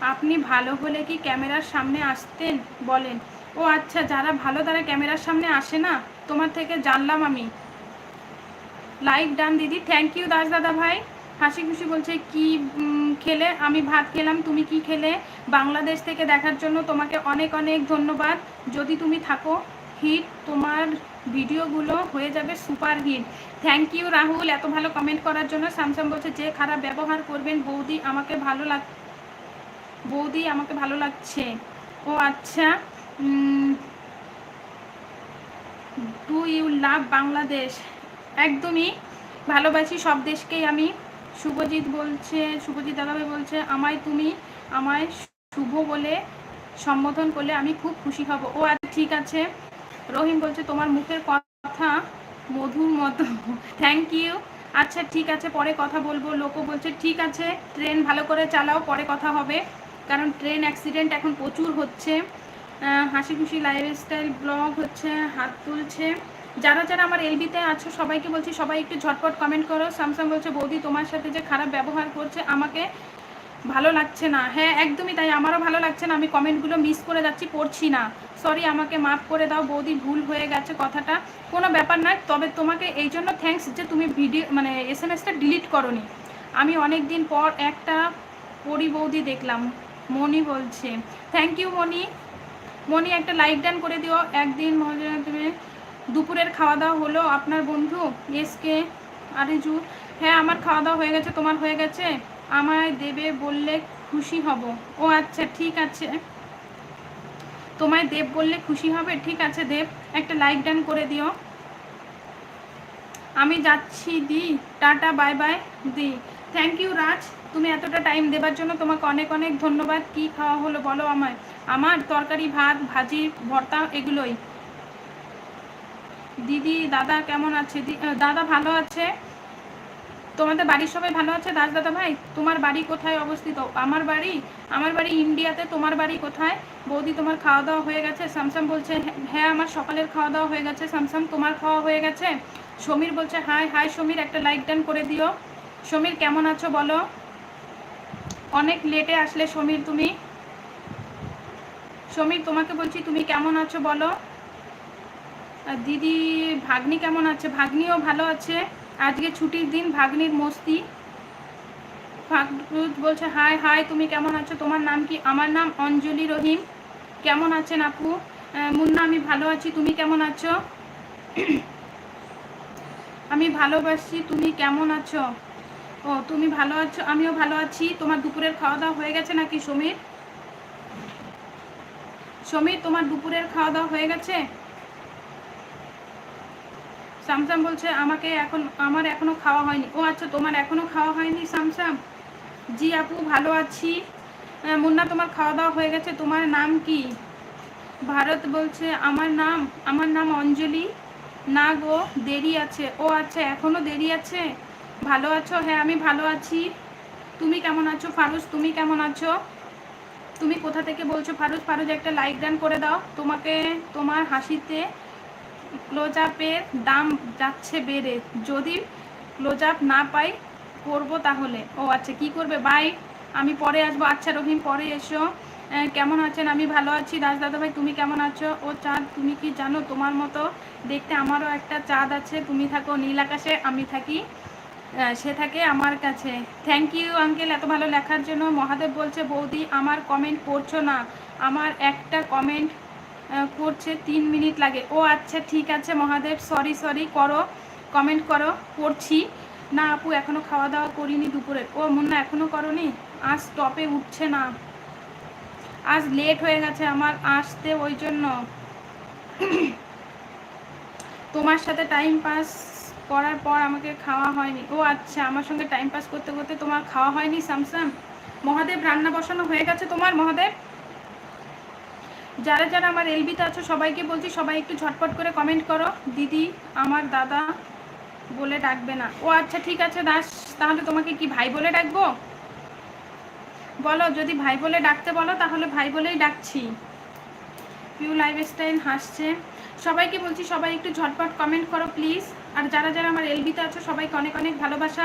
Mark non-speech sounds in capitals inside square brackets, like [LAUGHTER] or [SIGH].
আপনি ভালো হলে কি ক্যামেরার সামনে আসতেন? বলেন। ও আচ্ছা যারা ভালো তারা ক্যামেরার সামনে আসে না? তোমার থেকে জানলাম আমি। লাইক ডান, দিদি। থ্যাংক ইউ দাস দাদা ভাই। হাসি খুশি বলছে, কি খেলে? আমি ভাত খেলাম, তুমি কি খেলে? বাংলাদেশ থেকে দেখার জন্য তোমাকে অনেক অনেক ধন্যবাদ। যদি তুমি থাকো, হিট, তোমার ভিডিওগুলো হয়ে যাবে super hit. Thank you Rahul. এত ভালো কমেন্ট করার জন্য স্যামসাং বলছে, যে খারাপ ব্যবহার করবেন বৌদি, আমাকে ভালো লাগ বৌদি, আমাকে ভালো লাগছে। ও আচ্ছা ডু ইউ লাভ বাংলাদেশ? একদমই ভালোবাসি সব দেশকেই আমি। শুভজিৎ বলছে, শুভজিৎ দাদাভাই বলছে, আমায় তুমি আমায় শুভ বলে, সম্বোধন করলে আমি খুব খুশি হব। ও আচ্ছা ঠিক আছে। রহিম বলছে, তোমার মুখের কথা মধুর মতো। থ্যাংক ইউ আচ্ছা ঠিক আছে, পরে কথা বলব। লোকও বলছে, ঠিক আছে ট্রেন ভালো করে চালাও, পরে কথা হবে। কারণ ট্রেন অ্যাক্সিডেন্ট এখন প্রচুর হচ্ছে। হাসি খুশি লাইফস্টাইল ব্লগ হচ্ছে, হাত তুলছে। যারা যারা আমার এলবিতে আছো, সবাইকে বলছি, সবাই একটু ঝটপট কমেন্ট করো। স্যামসাং বলছে, বৌদি, তোমার সাথে যে খারাপ ব্যবহার করছে, আমাকে ভালো লাগছে না। হ্যাঁ একদমই তাই, আমারও ভালো লাগছে না, আমি কমেন্টগুলো মিস করে যাচ্ছি পড়ছি না। সরি আমাকে মাফ করে দাও, বৌদি, ভুল হয়ে গেছে কথাটা। কোনো ব্যাপার নয়, তবে তোমাকে এই জন্য থ্যাঙ্কস যে তুমি ভিডিও মানে এস এম এসটা ডিলিট করনি। আমি অনেক দিন পর একটা পরি বৌদি দেখলাম। মনি বলছে থ্যাংক ইউ মনি। মনি, একটা লাইক ডান করে দিও। একদিন তুমি দুপুরের খাওয়া দাওয়া হলো। আপনার বন্ধু, এস কে, আরিজু হ্যাঁ আমার খাওয়া দাওয়া হয়ে গেছে, তোমার হয়ে গেছে। আমায় দেবে বললে খুশি হব। ও আচ্ছা ঠিক আছে। তোমায় দেব বললে খুশি হবে? ঠিক আছে, দেব। একটা লাইক ডান করে দিও। আমি যাচ্ছি দি। টাটা বাই বাই দি। থ্যাংক ইউ রাজ তুমি এতটা টাইম দেবার জন্য তোমাকে অনেক অনেক ধন্যবাদ। কি খাওয়া হলো বলো আমায়। আমার তরকারি, ভাত, ভাজি, ভর্তা এগুলোই। দিদি, দাদা কেমন আছে? দাদা ভালো আছে? তোমাদের বাড়ির সবাই ভালো আছে? দাস দাদা ভাই, তোমার বাড়ি কোথায় অবস্থিত? আমার বাড়ি আমার বাড়ি ইন্ডিয়াতে, তোমার বাড়ি কোথায়? বৌদি, তোমার খাওয়া দাওয়া হয়ে গেছে? স্যামসাম বলছে হ্যাঁ আমার সকালের খাওয়া দাওয়া হয়ে গেছে। স্যামসাম তোমার খাওয়া হয়ে গেছে? সমীর বলছে, হাই হাই সমীর, একটা লাইক ডান করে দিও। সমীর, কেমন আছো বলো? অনেক লেটে আসলে সমীর, তুমি? সমীর, তোমাকে বলছি, তুমি কেমন আছো বলো? দিদি, ভাগ্নি কেমন আছে? ভাগ্নিও ভালো আছে। আজকে ছুটির দিন, ভাগ্নির মস্তি। ফাকরুদ বলছে, হাই হাই, তুমি কেমন আছো? তোমার নাম কি? আমার নাম অঞ্জলি রহিম। কেমন আছেন আপু? মুন্না, আমি ভালো আছি। তুমি কেমন আছো? [CLEARS THROAT] আমি ভালোবাসি। তুমি কেমন আছো? ও, তুমি ভালো আছো? আমিও ভালো আছি। তোমার দুপুরের খাওয়া দাওয়া হয়ে গেছে নাকি সমীর? সমীর, তোমার দুপুরের খাওয়া দাওয়া হয়ে গেছে? স্যামসাং বলছে, আমাকে এখন, আমার এখনও খাওয়া হয়নি। ও আচ্ছা তোমার এখনও খাওয়া হয়নি স্যামসাং জি আপু, ভালো আছি। মুন্না, তোমার খাওয়া দাওয়া হয়ে গেছে। তোমার নাম কি? ভারত বলছে, আমার নাম আমার নাম অঞ্জলি। না গো, দেরি আছে। ও আচ্ছা এখনও দেরি আছে? ভালো আছো? হ্যাঁ আমি ভালো আছি। তুমি কেমন আছো? ফারুজ, তুমি কেমন আছো? তুমি কোথা থেকে বলছো? ফারুজ ফারুজ, একটা লাইক ডান করে দাও। তোমাকে তোমার হাসিতে ক্লোজ আপের দাম যাচ্ছে বেড়ে। যদি ক্লোজ আপ না পাই, করব তাহলে। ও আচ্ছা কি করবে? বাই আমি পরে আসব। আচ্ছা রহিম, পরে এসো। কেমন আছেন? আমি ভালো আছি। দাস দাদা ভাই, তুমি কেমন আছো? ও, চাঁদ, তুমি কি জানো? তোমার মতো দেখতে আমারও একটা চাঁদ আছে। তুমি থাকো নীল আকাশে, আমি থাকি। সে থাকে আমার কাছে। থ্যাংক ইউ আঙ্কেল এত ভালো লেখার জন্য। মহাদেব বলছে, বৌদি, আমার কমেন্ট পড়ছো না। আমার একটা কমেন্ট করছে তিন মিনিট লাগে। ও আচ্ছা ঠিক আছে মহাদেব সরি সরি করো। কমেন্ট করো, পড়ছি। না আপু, এখনও খাওয়া দাওয়া করিনি দুপুরে। ও মুন্না, এখনও করনি? আজ স্টপে উঠছে না। আজ লেট হয়ে গেছে আমার আসতে, ওই জন্য। তোমার সাথে টাইম পাস করার পর আমাকে খাওয়া হয়নি। ও আচ্ছা আমার সঙ্গে টাইম পাস করতে করতে তোমার খাওয়া হয়নি স্যামসাং মহাদেব, রান্না বসানো হয়ে গেছে তোমার, মহাদেব? যারা যারা আমার এলবিতে আছো, সবাইকে বলছি, সবাই একটু ঝটপট করে কমেন্ট করো। দিদি, আমার দাদা বলে ডাকবে না। ও আচ্ছা ঠিক আছে, দাস, তাহলে তোমাকে কি ভাই বলে ডাকবো? বলো, যদি ভাই বলে ডাকতে বলো, তাহলে ভাই বলেই ডাকছি। পিউ লাইফ স্টাইল হাসছে। সবাইকে বলছি, সবাই একটু ঝটপট কমেন্ট করো প্লিজ আর যারা যারা আমার এলবিতে আছো সবাইকে অনেক অনেক ভালোবাসা।